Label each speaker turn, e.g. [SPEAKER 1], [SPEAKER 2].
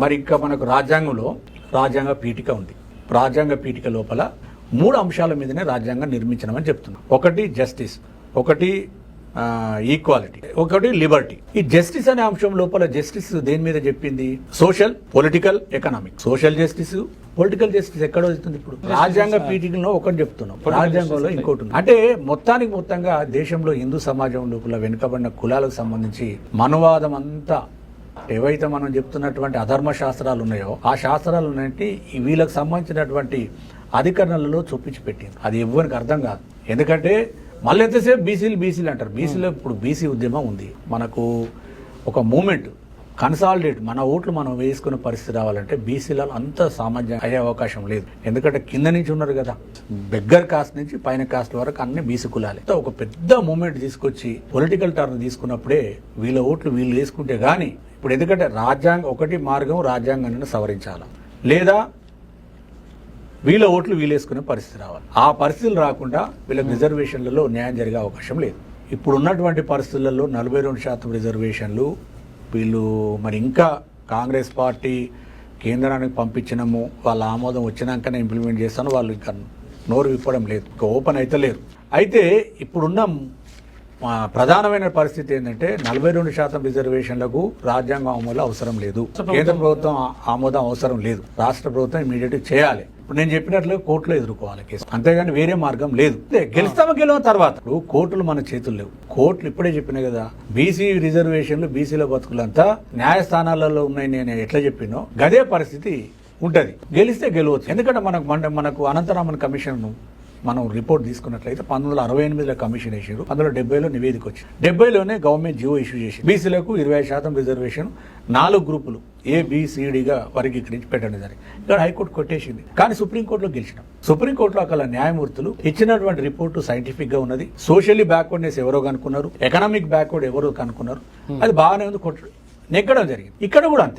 [SPEAKER 1] మరి ఇంకా మనకు రాజ్యాంగంలో రాజ్యాంగ పీఠిక ఉంది. రాజ్యాంగ పీఠిక లోపల మూడు అంశాల మీదనే రాజ్యాంగం నిర్మించడమని చెప్తున్నాం. ఒకటి జస్టిస్ ఒకటి ఈక్వాలిటీ ఒకటి లిబర్టీ. ఈ జస్టిస్ అనే అంశం లోపల జస్టిస్ దేని మీద చెప్పింది? Social political economic. Social justice political justice ఎక్కడ వస్తుంది ఇప్పుడు? రాజ్యాంగ పీఠికలో ఒకటి చెప్తున్నాం. రాజ్యాంగంలో ఇంకోటి ఉంది. అంటే మొత్తానికి మొత్తంగా దేశంలో హిందూ సమాజం లోపల వెనుకబడిన కులాలకు సంబంధించి మనువాదం అంతా ఏవైతే మనం చెప్తున్నటువంటి అధర్మ శాస్త్రాలు ఉన్నాయో ఆ శాస్త్రాలన్నింటి ఈ వీళ్ళకి సంబంధించినటువంటి అధికరణలలో చూపించి పెట్టింది అది ఎవరికి అర్థం కాదు. ఎందుకంటే మళ్ళీ ఎంతసేపు బీసీలు బీసీలు అంటారు. బీసీలో ఇప్పుడు బీసీ ఉద్యమం ఉంది. మనకు ఒక మూమెంట్ కన్సాలిడేట్ మన ఓట్లు మనం వేసుకునే పరిస్థితి రావాలంటే బీసీలలో అంత సామాన్యం అయ్యే అవకాశం లేదు. ఎందుకంటే కింద నుంచి ఉన్నారు కదా. బెగ్గర్ కాస్ట్ నుంచి పైన కాస్ట్ వరకు అన్ని బీసీ కులాలే. ఒక పెద్ద మూమెంట్ తీసుకొచ్చి పొలిటికల్ టర్న్ తీసుకున్నప్పుడే వీళ్ళ ఓట్లు వీళ్ళు వేసుకుంటే గానీ ఇప్పుడు ఎందుకంటే రాజ్యాంగం ఒకటి మార్గం రాజ్యాంగాన్ని సవరించాలి. లేదా వీళ్ళ ఓట్లు వీలేసుకునే పరిస్థితి రావాలి. ఆ పరిస్థితులు రాకుండా వీళ్ళకి రిజర్వేషన్లలో న్యాయం జరిగే అవకాశం లేదు. ఇప్పుడు ఉన్నటువంటి పరిస్థితులలో నలభై రెండు శాతం రిజర్వేషన్లు వీళ్ళు మరి ఇంకా కాంగ్రెస్ పార్టీ కేంద్రానికి పంపించినము వాళ్ళ ఆమోదం వచ్చినాకనే ఇంప్లిమెంట్ చేస్తాను వాళ్ళు ఇంకా నోరు విప్పడం లేదు. ఇంకా ఓపెన్ అయితే లేరు. అయితే ఇప్పుడున్న ప్రధానమైన పరిస్థితి ఏంటంటే నలభై రెండు శాతం రిజర్వేషన్లకు రాజ్యాంగ ఆమోదం అవసరం లేదు. కేంద్ర ప్రభుత్వం ఆమోదం అవసరం లేదు. రాష్ట్ర ప్రభుత్వం ఇమీడియట్ చేయాలి. ఇప్పుడు నేను చెప్పినట్లు కోర్టులో ఎదుర్కోవాలి కేసు. అంతేగాని వేరే మార్గం లేదు. గెలుస్తామా గెలవ తర్వాత? ఇప్పుడు కోర్టులు మన చేతులు లేవు. కోర్టులు ఇప్పుడే చెప్పినా కదా బీసీ రిజర్వేషన్లు బీసీల బతుకులంతా న్యాయస్థానాలలో ఉన్నాయి నేను ఎట్లా చెప్పినో గదే పరిస్థితి ఉంటది. గెలిస్తే గెలవచ్చు. ఎందుకంటే మనకు మన మనకు అనంతరామన్ కమిషన్ మనం రిపోర్ట్ తీసుకున్నట్లయితే పంతొమ్మిది వందల అరవై ఎనిమిదిలో కమిషన్ వేసారు అందులో డెబ్బైలో నివేదిక వచ్చింది. డెబ్బైలోనే గవర్నమెంట్ జియో ఇష్యూ చేసి బీసీలకు ఇరవై శాతం రిజర్వేషన్ నాలుగు గ్రూపులు ఏ బిసిడిగా వర్గీకరించి పెట్టడం జరిగింది. ఇక్కడ హైకోర్టు కొట్టేసింది. కానీ సుప్రీంకోర్టులో గెలిచినాం. సుప్రీంకోర్టులో అక్కడ న్యాయమూర్తులు ఇచ్చినటువంటి రిపోర్టు సైంటిఫిక్గా ఉన్నది. సోషల్లీ బ్యాక్వర్డ్నెస్ ఎవరో కనుక్కున్నారు. ఎకనామిక్ బ్యాక్వర్డ్ ఎవరో కనుక్కున్నారు. అది బాగానే ఉంది కొట్టు నెగ్గడం జరిగింది. ఇక్కడ కూడా అంతే.